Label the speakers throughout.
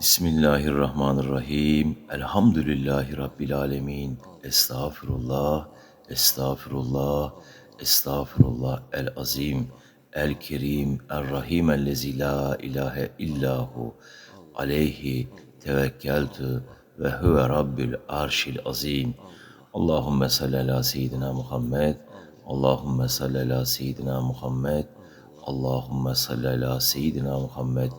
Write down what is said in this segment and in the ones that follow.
Speaker 1: Bismillahirrahmanirrahim. Elhamdülillahi Rabbil alemin. Estağfirullah, estağfirullah, estağfirullah. El azim, el kerim, el rahim, ellezi la ilahe illahu. Aleyhi tevekkeltü ve huve rabbil arşil azim. Allahümme salli ala seyyidina Muhammed. Allahümme salli ala seyyidina Muhammed. Allahümme salli ala seyyidina Muhammed.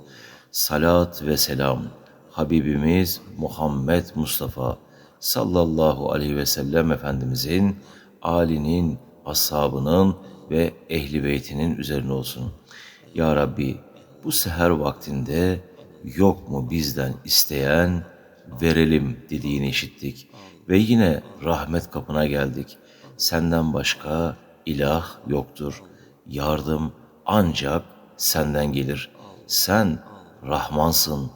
Speaker 1: Salat ve selam Habibimiz Muhammed Mustafa sallallahu aleyhi ve sellem Efendimizin, alinin, ashabının ve ehli beytinin üzerine olsun. Ya Rabbi bu seher vaktinde yok mu bizden isteyen verelim dediğini işittik ve yine rahmet kapına geldik. Senden başka ilah yoktur. Yardım ancak senden gelir. Sen Rahmansın,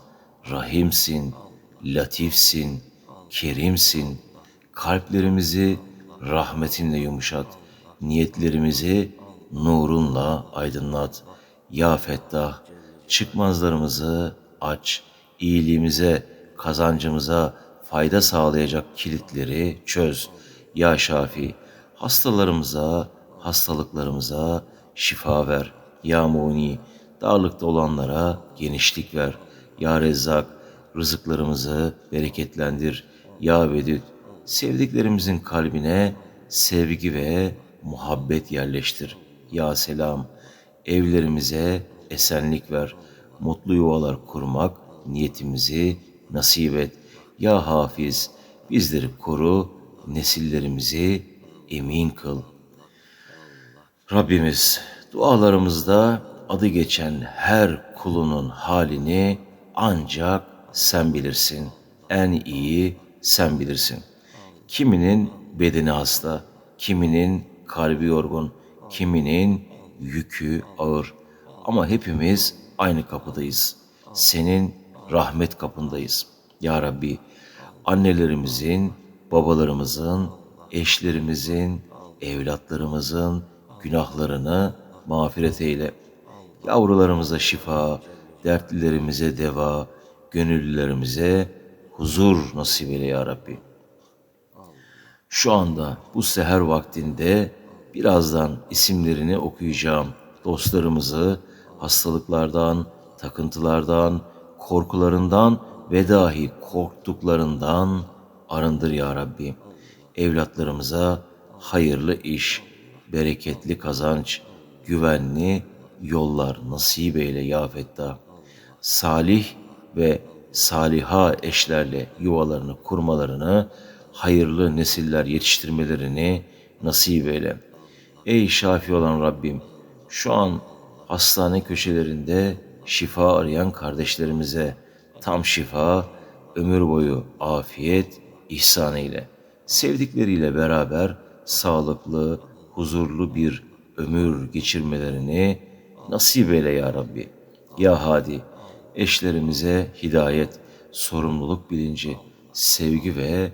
Speaker 1: Rahimsin, Latifsin, Kerimsin. Kalplerimizi rahmetinle yumuşat. Niyetlerimizi nurunla aydınlat. Ya Fettah, çıkmazlarımızı aç. iyiliğimize, kazancımıza fayda sağlayacak kilitleri çöz. Ya Şafi, hastalarımıza, hastalıklarımıza şifa ver. Ya Muni, darlıkta olanlara genişlik ver. Ya Rezzak, rızıklarımızı bereketlendir. Ya Vedüd, sevdiklerimizin kalbine sevgi ve muhabbet yerleştir. Ya Selam, evlerimize esenlik ver. Mutlu yuvalar kurmak niyetimizi nasip et. Ya Hafiz, bizleri koru, nesillerimizi emin kıl. Rabbimiz dualarımızda adı geçen her kulunun halini ancak sen bilirsin. En iyi sen bilirsin. Kiminin bedeni hasta, kiminin kalbi yorgun, kiminin yükü ağır. Ama hepimiz aynı kapıdayız. Senin rahmet kapındayız. Ya Rabbi, annelerimizin, babalarımızın, eşlerimizin, evlatlarımızın günahlarını mağfiret eyle. Yavrularımıza şifa, dertlilerimize deva, gönüllülerimize huzur nasip eyle ya Rabbi. Şu anda bu seher vaktinde birazdan isimlerini okuyacağım. Dostlarımızı hastalıklardan, takıntılardan, korkularından ve dahi korktuklarından arındır ya Rabbi. Evlatlarımıza hayırlı iş, bereketli kazanç, güvenli yollar nasip eyle ya Fettah. Salih ve saliha eşlerle yuvalarını kurmalarını, hayırlı nesiller yetiştirmelerini nasip eyle. Ey şafi olan Rabbim, şu an hastane köşelerinde şifa arayan kardeşlerimize tam şifa, ömür boyu afiyet ihsan eyle. Sevdikleriyle beraber sağlıklı, huzurlu bir ömür geçirmelerini nasip eyle ya Rabbi. Ya Hadi, eşlerimize hidayet, sorumluluk bilinci, sevgi ve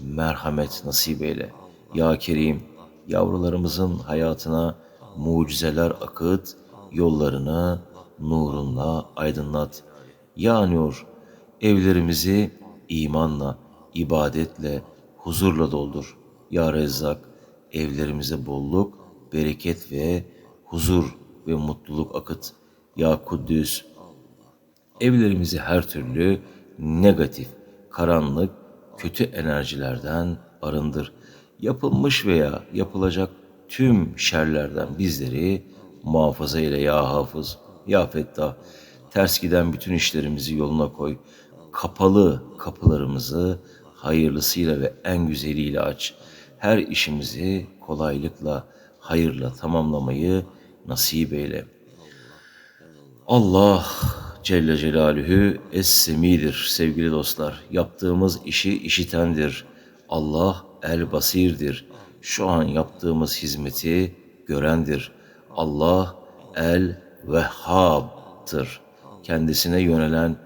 Speaker 1: merhamet nasip eyle. Ya Kerim, yavrularımızın hayatına mucizeler akıt, yollarını nurunla aydınlat. Ya Nur, evlerimizi imanla, ibadetle, huzurla doldur. Ya Rezzak, evlerimize bolluk, bereket ve huzur ve mutluluk akıt. Ya Kuddüs, evlerimizi her türlü negatif, karanlık, kötü enerjilerden arındır. Yapılmış veya yapılacak tüm şerlerden bizleri muhafaza eyle ya hafız, ya fettah. Ters giden bütün işlerimizi yoluna koy. Kapalı kapılarımızı hayırlısıyla ve en güzeliyle aç. Her işimizi kolaylıkla, hayırla tamamlamayı nasip eyle. Allah Celle Celaluhu Es-Semi'dir sevgili dostlar. Yaptığımız işi işitendir. Allah El Basir'dir. Şu an yaptığımız hizmeti görendir. Allah El Vehhab'tır. Kendisine yönelen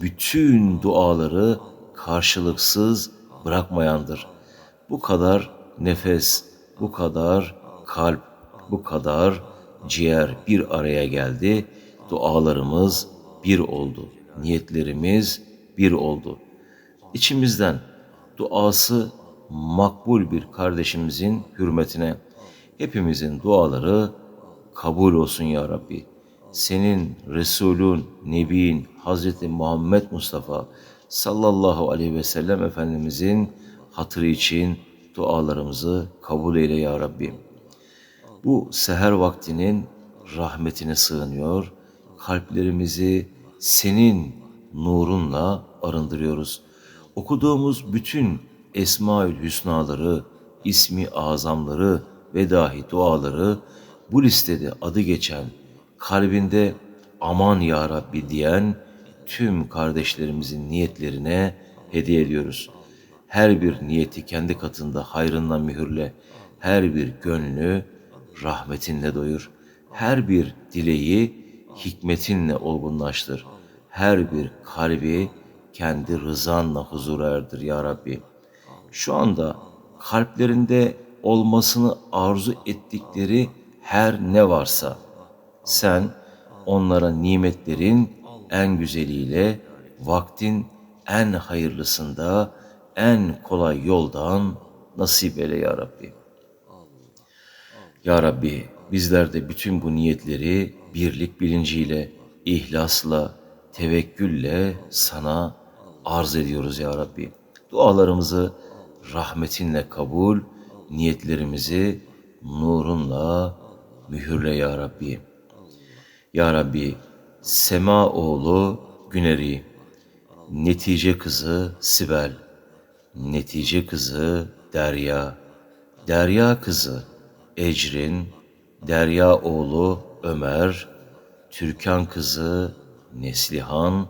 Speaker 1: bütün duaları karşılıksız bırakmayandır. Bu kadar nefes, bu kadar kalp, bu kadar ciğer bir araya geldi. Dualarımız bir oldu. Niyetlerimiz bir oldu. İçimizden duası makbul bir kardeşimizin hürmetine hepimizin duaları kabul olsun ya Rabbi. Senin Resulün, Nebin, Hazreti Muhammed Mustafa sallallahu aleyhi ve sellem Efendimizin hatırı için dualarımızı kabul eyle ya Rabbi. Bu seher vaktinin rahmetine sığınıyor. Kalplerimizi senin nurunla arındırıyoruz. Okuduğumuz bütün Esmaül Hüsnaları, ismi azamları ve dahi duaları bu listede adı geçen, kalbinde aman ya Rabbi diyen tüm kardeşlerimizin niyetlerine hediye ediyoruz. Her bir niyeti kendi katında hayrından mühürle, her bir gönlü rahmetinle doyur. Her bir dileği hikmetinle olgunlaştır. Her bir kalbi kendi rızanla huzura erdir ya Rabbi. Şu anda kalplerinde olmasını arzu ettikleri her ne varsa sen onlara nimetlerin en güzeliyle vaktin en hayırlısında en kolay yoldan nasip eyle ya Rabbi. Ya Rabbi bizler de bütün bu niyetleri birlik bilinciyle, ihlasla, tevekkülle sana arz ediyoruz ya Rabbi. Dualarımızı rahmetinle kabul, niyetlerimizi nurunla mühürle ya Rabbi. Ya Rabbi, Sema oğlu Güneri, netice kızı Sibel, netice kızı Derya, Derya kızı Ecrin, Derya oğlu Ömer, Türkan kızı Neslihan,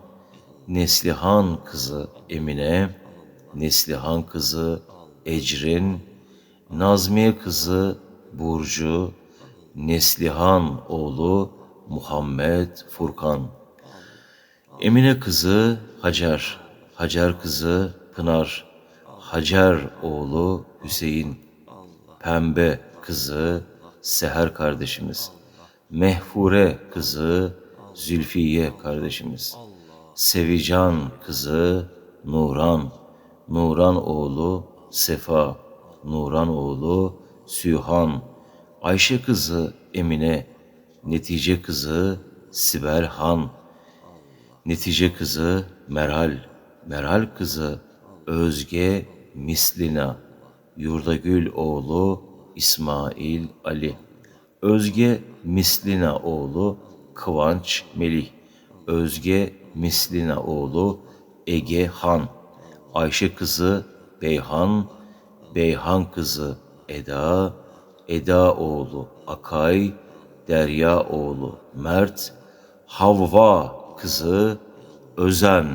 Speaker 1: Neslihan kızı Emine, Neslihan kızı Ecrin, Nazmiye kızı Burcu, Neslihan oğlu Muhammed Furkan, Emine kızı Hacer, Hacer kızı Pınar, Hacer oğlu Hüseyin, Pembe kızı Seher kardeşimiz, Mehfure kızı Zülfiye kardeşimiz, Sevican kızı Nuran, Nuran oğlu Sefa, Nuran oğlu Sühan, Ayşe kızı Emine, Netice kızı Sibel Han, Netice kızı Meral, Meral kızı Özge Mislina, Yurdagül oğlu İsmail Ali, Özge Mislina oğlu Kıvanç Melih, Özge Mislina oğlu Ege Han, Ayşe kızı Beyhan, Beyhan kızı Eda, Eda oğlu Akay, Derya oğlu Mert, Havva kızı Özen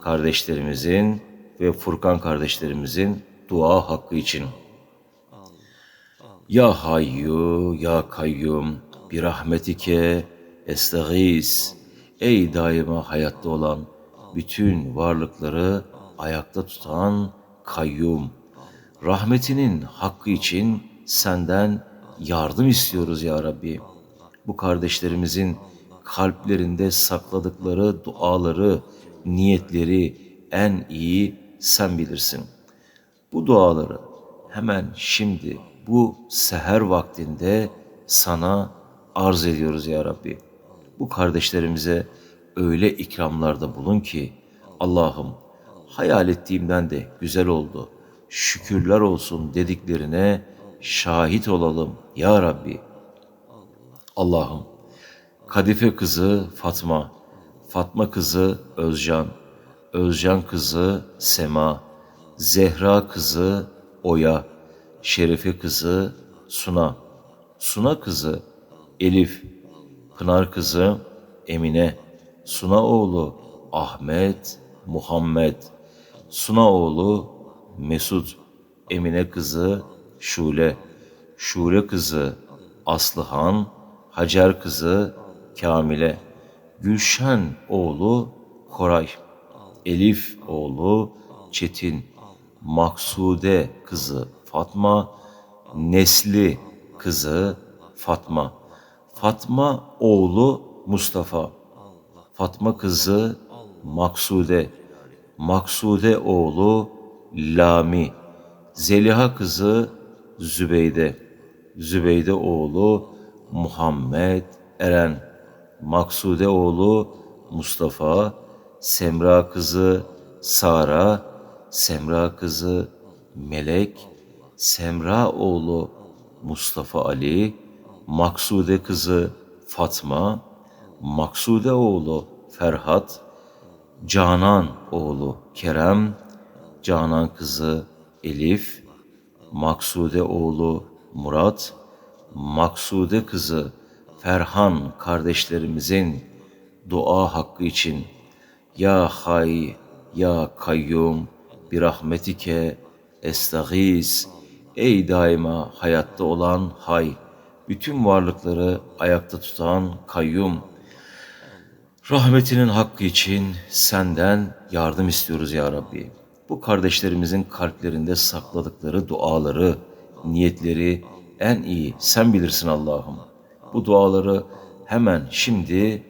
Speaker 1: kardeşlerimizin ve Furkan kardeşlerimizin dua hakkı için. Ya Hayyu ya Kayyum bir rahmetike estağis. Ey daima hayatta olan bütün varlıkları ayakta tutan kayyum. Rahmetinin hakkı için senden yardım istiyoruz ya Rabbi. Bu kardeşlerimizin kalplerinde sakladıkları duaları, niyetleri en iyi sen bilirsin. Bu duaları hemen şimdi bu seher vaktinde sana arz ediyoruz ya Rabbi. Bu kardeşlerimize öyle ikramlarda bulun ki Allah'ım hayal ettiğimden de güzel oldu. Şükürler olsun dediklerine şahit olalım ya Rabbi. Allah'ım Kadife kızı Fatma, Fatma kızı Özcan, Özcan kızı Sema, Zehra kızı Oya, Şerife kızı Suna, Suna kızı Elif, Pınar kızı Emine, Suna oğlu Ahmet, Muhammed, Suna oğlu Mesut, Emine kızı Şule, Şule kızı Aslıhan, Hacer kızı Kamile, Gülşen oğlu Koray, Elif oğlu Çetin, Maksude kızı Fatma, Nesli kızı Fatma, Fatma oğlu Mustafa, Fatma kızı Maksude, Maksude oğlu Lami, Zeliha kızı Zübeyde, Zübeyde oğlu Muhammed Eren, Maksude oğlu Mustafa, Semra kızı Sara, Semra kızı Melek, Semra oğlu Mustafa Ali, Maksude kızı Fatma, Maksude oğlu Ferhat, Canan oğlu Kerem, Canan kızı Elif, Maksude oğlu Murat, Maksude kızı Ferhan kardeşlerimizin dua hakkı için Ya Hay, Ya Kayyum, bir rahmetike estağiz. Ey daima hayatta olan Hay, bütün varlıkları ayakta tutan Kayyum, Rahmetinin hakkı için senden yardım istiyoruz ya Rabbi. Bu kardeşlerimizin kalplerinde sakladıkları duaları, niyetleri en iyi sen bilirsin Allah'ım. Bu duaları hemen şimdi,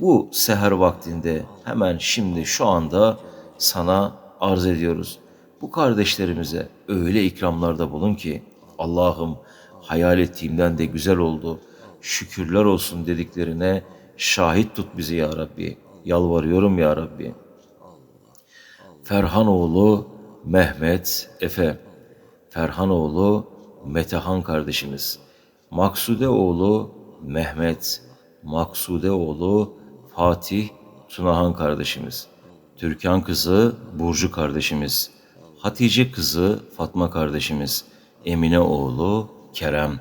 Speaker 1: bu seher vaktinde, hemen şimdi şu anda sana arz ediyoruz. Bu kardeşlerimize öyle ikramlarda bulun ki Allah'ım hayal ettiğimden de güzel oldu. Şükürler olsun dediklerine şahit tut bizi ya Rabbi. Yalvarıyorum ya Rabbi. Ferhanoğlu Mehmet Efe. Ferhanoğlu Metehan kardeşimiz. Maksude oğlu Mehmet. Maksude oğlu Fatih Tunahan kardeşimiz. Türkan kızı Burcu kardeşimiz. Hatice kızı Fatma kardeşimiz. Emine oğlu Kerem.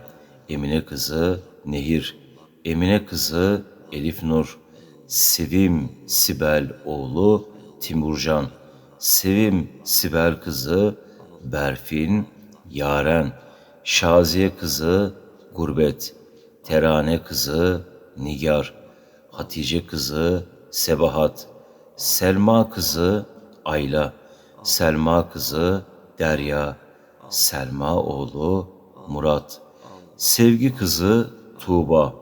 Speaker 1: Emine kızı Nehir. Emine kızı Elif Nur. Sevim Sibel oğlu Timurcan. Sevim Sibel kızı Berfin Yaren. Şaziye kızı Gurbet. Terane kızı Nigar. Hatice kızı Sebahat. Selma kızı Ayla. Selma kızı Derya. Selma oğlu Murat. Sevgi kızı Tuğba.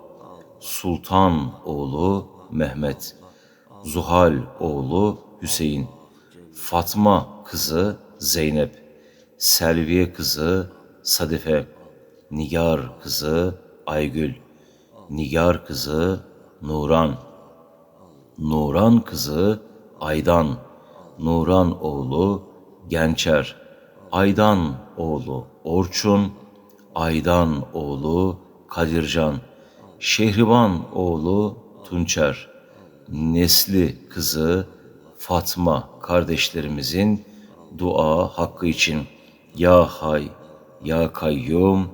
Speaker 1: Sultan oğlu Mehmet. Zuhal oğlu Hüseyin. Fatma kızı Zeynep. Selviye kızı Sadife. Nigar kızı Aygül. Nigar kızı Nuran. Nuran kızı Aydan. Nuran oğlu Gençer. Aydan oğlu Orçun. Aydan oğlu Kadircan. Şehriban oğlu Tunçer. Nesli kızı Fatma kardeşlerimizin dua hakkı için Ya Hay, Ya Kayyum,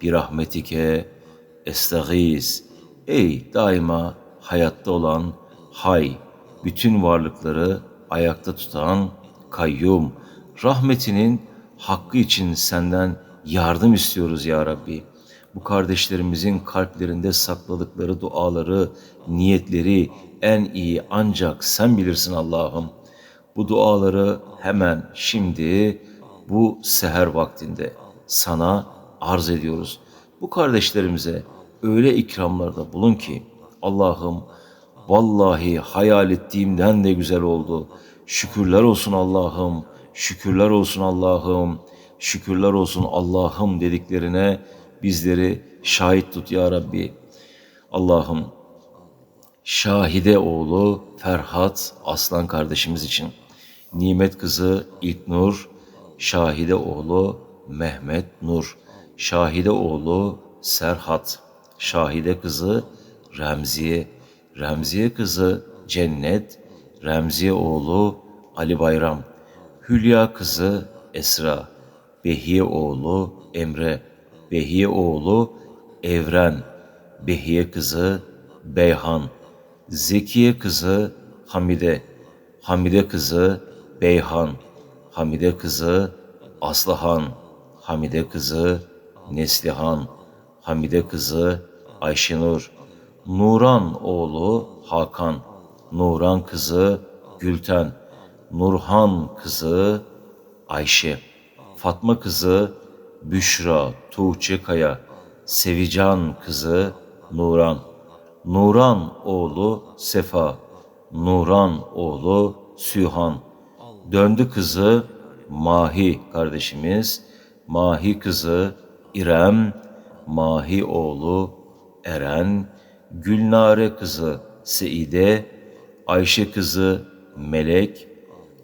Speaker 1: bir rahmetike estağiz. Ey daima hayatta olan Hay, bütün varlıkları ayakta tutan Kayyum, rahmetinin hakkı için senden yardım istiyoruz ya Rabbi. Bu kardeşlerimizin kalplerinde sakladıkları duaları, niyetleri en iyi ancak sen bilirsin Allah'ım. Bu duaları hemen şimdi bu seher vaktinde sana arz ediyoruz. Bu kardeşlerimize öyle ikramlarda bulun ki Allah'ım vallahi hayal ettiğimden de güzel oldu. Şükürler olsun Allah'ım, şükürler olsun Allah'ım, şükürler olsun Allah'ım dediklerine bizleri şahit tut ya Rabbi. Allah'ım Şahide oğlu Ferhat Aslan kardeşimiz için, Nimet kızı İlknur, Şahide oğlu Mehmet Nur, Şahide oğlu Serhat, Şahide kızı Remziye, Remziye kızı Cennet, Remziye oğlu Ali Bayram, Hülya kızı Esra, Behiye oğlu Emre, Behiye oğlu Evren, Behiye kızı Beyhan, Zekiye kızı Hamide, Hamide kızı Beyhan, Hamide kızı Aslıhan, Hamide kızı Neslihan, Hamide kızı Ayşenur, Nuran oğlu Hakan, Nuran kızı Gülten, Nurhan kızı Ayşe, Fatma kızı Büşra Tuğçe Kaya, Sevican kızı Nuran, Nuran oğlu Sefa, Nuran oğlu Sühan, Döndü kızı Mahi kardeşimiz, Mahi kızı İrem, Mahi oğlu Eren, Gülnare kızı Seide, Ayşe kızı Melek,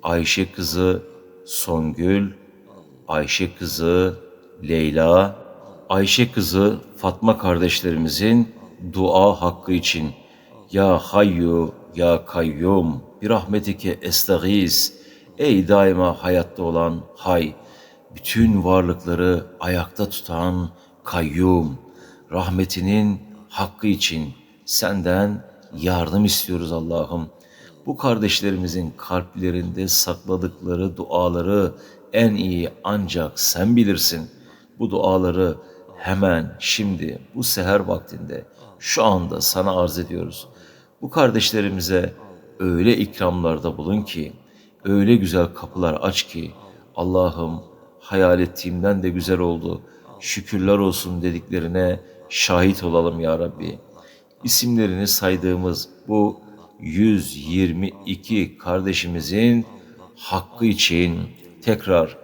Speaker 1: Ayşe kızı Songül, Ayşe kızı Leyla, Ayşe kızı Fatma kardeşlerimizin dua hakkı için Ya Hayyu Ya Kayyum bir rahmetike estağiz ey daima hayatta olan hay bütün varlıkları ayakta tutan kayyum rahmetinin hakkı için senden yardım istiyoruz Allah'ım. Bu kardeşlerimizin kalplerinde sakladıkları duaları en iyi ancak sen bilirsin. Bu duaları hemen şimdi bu seher vaktinde şu anda sana arz ediyoruz. Bu kardeşlerimize öyle ikramlarda bulun ki, öyle güzel kapılar aç ki Allah'ım hayal ettiğimden de güzel oldu. Şükürler olsun dediklerine şahit olalım ya Rabbi. İsimlerini saydığımız bu 122 kardeşimizin hakkı için tekrar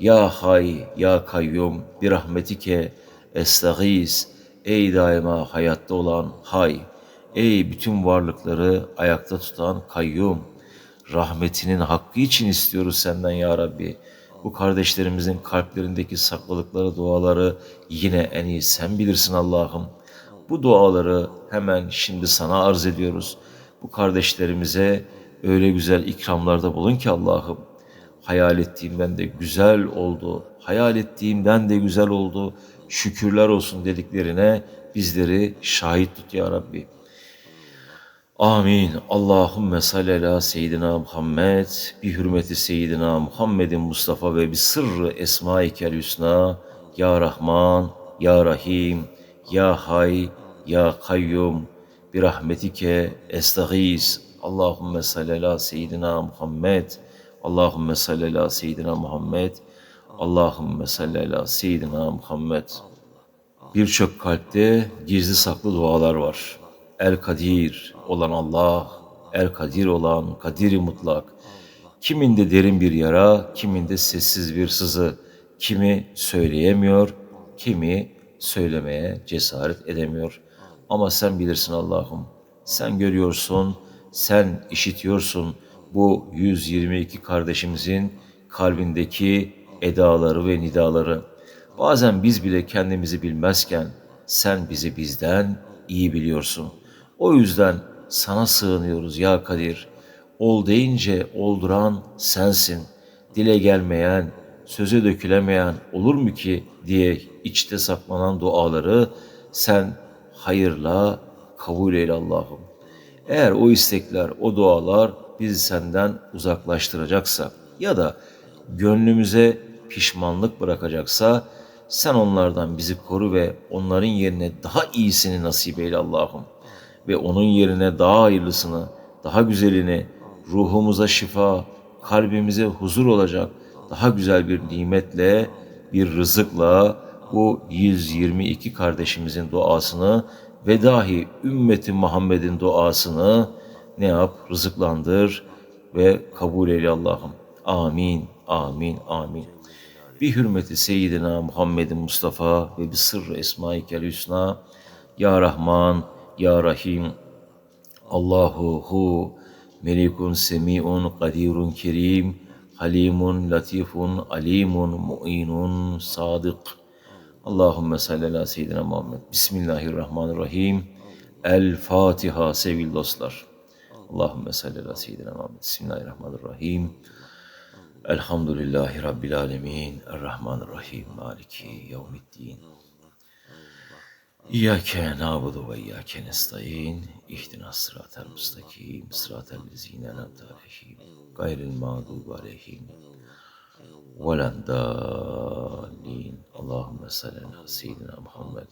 Speaker 1: Ya Hay Ya Kayyum bir rahmetike estağiz ey daima hayatta olan Hay ey bütün varlıkları ayakta tutan Kayyum rahmetinin hakkı için istiyoruz senden ya Rabbi. Bu kardeşlerimizin kalplerindeki sakladıkları duaları yine en iyi sen bilirsin Allah'ım. Bu duaları hemen şimdi sana arz ediyoruz. Bu kardeşlerimize öyle güzel ikramlarda bulun ki Allah'ım. Hayal ettiğimden de güzel oldu. Hayal ettiğimden de güzel oldu. Şükürler olsun dediklerine bizleri şahit tut ya Rabbi. Amin. Allahümme salli ala seyyidina Muhammed bi hürmeti seyyidina Muhammedin Mustafa ve bi sırrı esmaikel hüsna ya Rahman ya Rahim ya Hay ya Kayyum bi rahmetike estağiz. Allahümme salli ala seyyidina Muhammed Allahümme salli ala seyyidina Muhammed Allahümme salli ala seyyidina Muhammed Birçok kalpte gizli saklı dualar var. El Kadir olan Allah, El Kadir olan Kadiri mutlak. Kiminde derin bir yara, kiminde sessiz bir sızı. Kimi söyleyemiyor, kimi söylemeye cesaret edemiyor. Ama sen bilirsin Allah'ım. Sen görüyorsun, sen işitiyorsun bu 122 kardeşimizin kalbindeki edaları ve nidaları. Bazen biz bile kendimizi bilmezken sen bizi bizden iyi biliyorsun. O yüzden sana sığınıyoruz ya Kadir. Ol deyince olduran sensin. Dile gelmeyen, söze dökülemeyen olur mu ki diye içte saklanan duaları sen hayırla kabul eyle Allah'ım. Eğer o istekler, o dualar bizi senden uzaklaştıracaksa ya da gönlümüze pişmanlık bırakacaksa sen onlardan bizi koru ve onların yerine daha iyisini nasip eyle Allah'ım. Ve onun yerine daha hayırlısını, daha güzelini, ruhumuza şifa, kalbimize huzur olacak daha güzel bir nimetle, bir rızıkla bu 122 kardeşimizin duasını ve dahi ümmeti Muhammed'in duasını ne yap? Rızıklandır ve kabul eyle Allah'ım. Amin, amin, amin. Bir hürmeti Seyyidina Muhammedin Mustafa ve bir sırrı Esma-i Hüsna. Ya Rahman, Ya Rahim. Allahu hu melikun semi'un kadirun kerim. Halimun latifun alimun mu'inun sadık. Allahümme salli ala seyyidina Muhammed. Bismillahirrahmanirrahim. El Fatiha sevgili dostlar. Allahümme salli ala seyyidina Muhammed. Bismillahirrahmanirrahim. Elhamdülillahi Rabbil alemin. Errahmanirrahim. Maliki yevmiddin. İyyâke nâbudu ve iyyâke nestaîn. İhdina sıratel müstakim. Sıratel lezîne en'amte aleyhim. Gayril mağdubi aleyhim. Velendâlin. Allahümme salli ala seyyidina Muhammed.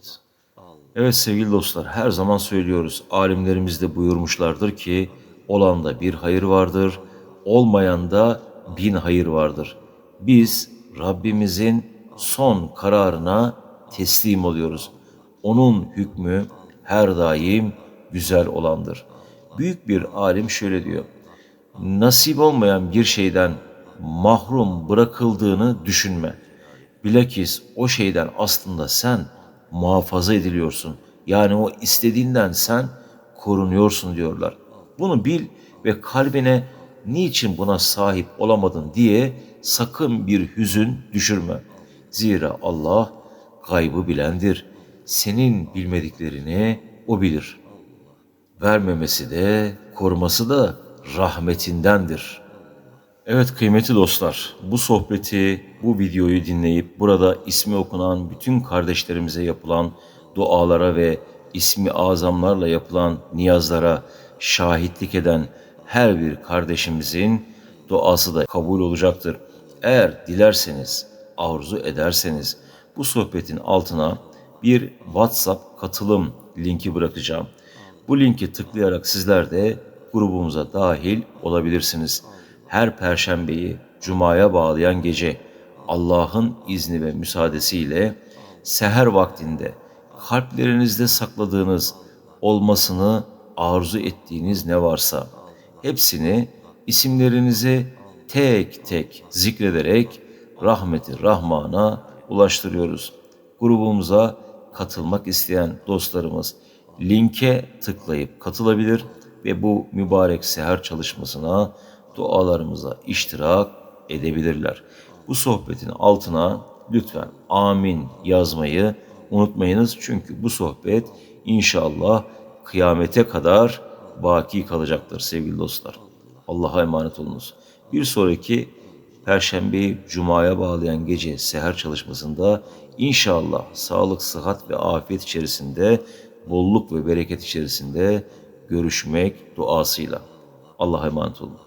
Speaker 1: Evet sevgili dostlar her zaman söylüyoruz. Alimlerimiz de buyurmuşlardır ki olanda bir hayır vardır, olmayanda bin hayır vardır. Biz Rabbimizin son kararına teslim oluyoruz. Onun hükmü her daim güzel olandır. Büyük bir alim şöyle diyor. Nasip olmayan bir şeyden mahrum bırakıldığını düşünme. Bilakis o şeyden aslında sen muhafaza ediliyorsun. Yani o istediğinden sen korunuyorsun diyorlar. Bunu bil ve kalbine niçin buna sahip olamadın diye sakın bir hüzün düşürme. Zira Allah gaybı bilendir. Senin bilmediklerini o bilir. Vermemesi de koruması da rahmetindendir. Evet kıymetli dostlar, bu sohbeti, bu videoyu dinleyip burada ismi okunan bütün kardeşlerimize yapılan dualara ve ismi azamlarla yapılan niyazlara şahitlik eden her bir kardeşimizin duası da kabul olacaktır. Eğer dilerseniz, arzu ederseniz bu sohbetin altına bir WhatsApp katılım linki bırakacağım. Bu linki tıklayarak sizler de grubumuza dahil olabilirsiniz. Her perşembeyi cumaya bağlayan gece Allah'ın izni ve müsaadesiyle seher vaktinde kalplerinizde sakladığınız olmasını arzu ettiğiniz ne varsa hepsini isimlerinizi tek tek zikrederek rahmeti Rahman'a ulaştırıyoruz. Grubumuza katılmak isteyen dostlarımız linke tıklayıp katılabilir ve bu mübarek seher çalışmasına dualarımıza iştirak edebilirler. Bu sohbetin altına lütfen amin yazmayı unutmayınız. Çünkü bu sohbet inşallah kıyamete kadar baki kalacaktır sevgili dostlar. Allah'a emanet olunuz. Bir sonraki Perşembeyi Cuma'ya bağlayan gece seher çalışmasında inşallah sağlık, sıhhat ve afiyet içerisinde, bolluk ve bereket içerisinde görüşmek duasıyla. Allah'a emanet olun.